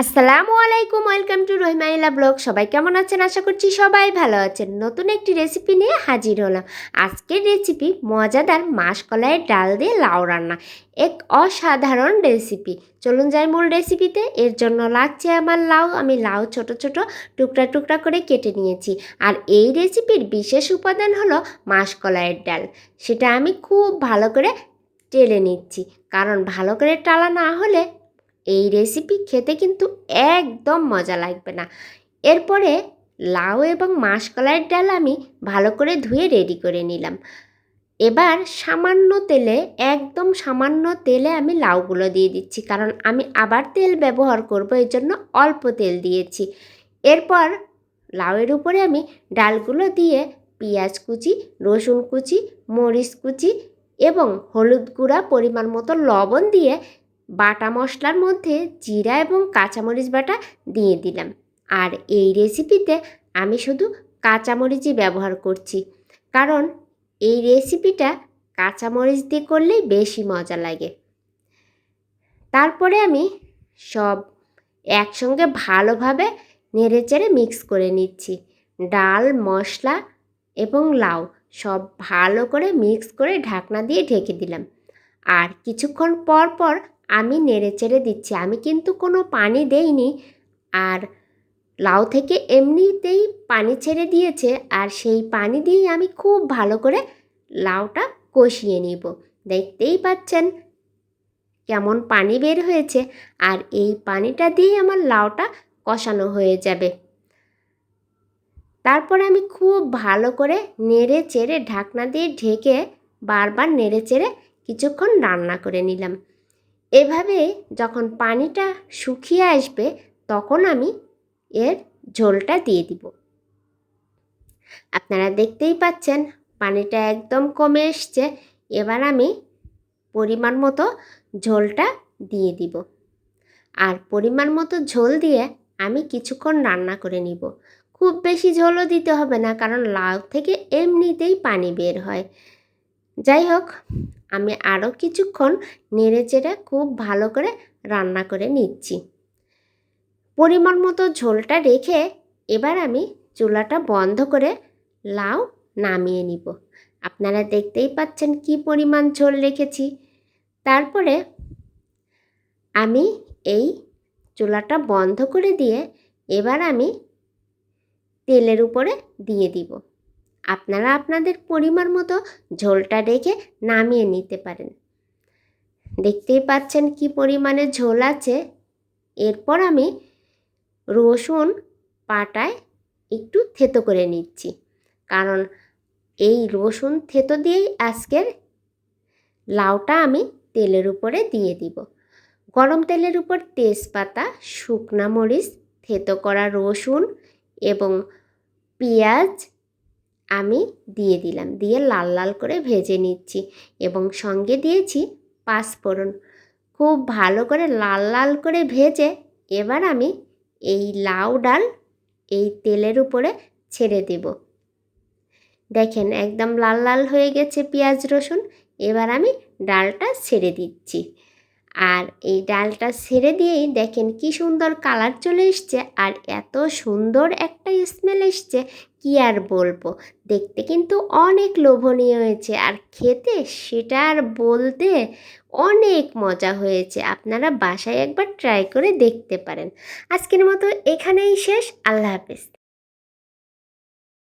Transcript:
আসসালামু আলাইকুম, welcome to রহিমাইলা blog. সবাই কেমন আছেন? আশা করছি সবাই ভালো আছেন। নতুন একটি রেসিপি নিয়ে হাজির হলাম। আজকের রেসিপি মজাদার মাসকলাইয়ের ডাল দিয়ে লাউ রান্না। এক অসাধারণ রেসিপি। চলুন যাই মূল রেসিপিতে। এর জন্য লাগছে আমার লাউ। আমি লাউ ছোট ছোট টুকরা টুকরা করে কেটে নিয়েছি। আর এই রেসিপির বিশেষ উপাদান হলো মাসকলাইয়ের ডাল। সেটা আমি খুব ভালো করে টেলে নিচ্ছি। কারণ ভালো করে টালা না হলে এই রেসিপি খেতে কিন্তু একদম মজা লাগবে না। এরপরে লাউ এবং মাসকলাইয়ের ডাল আমি ভালো করে ধুয়ে রেডি করে নিলাম। এবার সামান্য তেলে, একদম সামান্য তেলে আমি লাউগুলো দিয়ে দিচ্ছি, কারণ আমি আবার তেল ব্যবহার করব এর জন্য অল্প তেল দিয়েছি। এরপর লাউয়ের উপরে আমি ডালগুলো দিয়ে পেঁয়াজ কুচি, রসুন কুচি, মরিচ কুচি এবং হলুদ গুঁড়া পরিমাণ মতো লবণ দিয়ে বাটা মশলার মধ্যে জিরা এবং কাঁচামরিচ বাটা দিয়ে দিলাম। আর এই রেসিপিতে আমি শুধু কাঁচামরিচই ব্যবহার করছি। কারণ এই রেসিপিটা কাঁচামরিচ দিয়ে করলেই বেশি মজা লাগে। তারপরে আমি সব একসঙ্গে ভালোভাবে নেড়েচেড়ে মিক্স করে নিচ্ছি। ডাল, মশলা এবং লাউ সব ভালো করে মিক্স করে ঢাকনা দিয়ে ঢেকে দিলাম। আর কিছুক্ষণ পর পর আমি নেড়ে চেড়ে দিচ্ছি। আমি কিন্তু কোনো পানি দেইনি। আর লাউ থেকে এমনিতেই পানি ছেড়ে দিয়েছে। আর সেই পানি দিয়েই আমি খুব ভালো করে লাউটা কষিয়ে নিব। দেখতেই পাচ্ছেন কেমন পানি বের হয়েছে। আর এই পানিটা দিয়েই আমার লাউটা কষানো হয়ে যাবে। তারপর আমি খুব ভালো করে নেড়ে চেড়ে ঢাকনা দিয়ে ঢেকে বারবার নেড়ে চেড়ে কিছুক্ষণ রান্না করে নিলাম। এভাবে যখন পানিটা শুকিয়ে আসবে, তখন আমি এর ঝোলটা দিয়ে দিব। আপনারা দেখতেই পাচ্ছেন, পানিটা একদম কমে এসছে। এবার আমি পরিমাণ মতো ঝোলটা দিয়ে দিব। আর পরিমাণ মতো ঝোল দিয়ে আমি কিছুক্ষণ রান্না করে নিব। খুব বেশি ঝোলও দিতে হবে না, কারণ লাউ থেকে এমনিতেই পানি বের হয়। যাই হোক আমি আরও কিছুক্ষণ নেড়ে চেড়ে খুব ভালো করে রান্না করে নিচ্ছি। পরিমাণ মতো ঝোলটা রেখে এবার আমি চুলাটা বন্ধ করে লাউ নামিয়ে নিব। আপনারা দেখতেই পাচ্ছেন কি পরিমাণ ঝোল রেখেছি। তারপরে আমি এই চুলাটা বন্ধ করে দিয়ে এবার আমি তেলের উপরে দিয়ে দিব। আপনারা আপনাদের পরিমাণ মতো ঝোলটা রেখে নামিয়ে নিতে পারেন। দেখতেই পাচ্ছেন কি পরিমাণে ঝোল আছে। এরপর আমি রসুন পাটায় একটু থেতো করে নিচ্ছি। কারণ এই রসুন থেতো দিয়েই আজকের লাউটা আমি তেলের উপরে দিয়ে দিব। গরম তেলের উপর তেজপাতা, শুকনা মরিচ, থেতো করা রসুন এবং পেঁয়াজ আমি দিয়ে দিলাম। দিয়ে লাল লাল করে ভেজে নিচ্ছি এবং সঙ্গে দিয়েছি পাঁচফোড়ন। খুব ভালো করে লাল লাল করে ভেজে এবার আমি এই লাউ ডাল এই তেলের উপরে ছেড়ে দেব। দেখেন একদম লাল লাল হয়ে গেছে পেঁয়াজ রসুন। এবার আমি ডালটা ছেড়ে দিচ্ছি। আর এই ডালটা ছেড়ে দিয়েই দেখেন কি সুন্দর কালার চলে এসছে আর এত সুন্দর একটা স্মেল এসছে, কি আর বলব? দেখতে কিন্তু অনেক লোভনীয় হয়েছে আর খেতে সেটা আর বলতে অনেক মজা হয়েছে। আপনারা বাসায় একবার ট্রাই করে দেখতে পারেন। আজকের মতো এখানেই শেষ। আল্লাহ হাফেজ।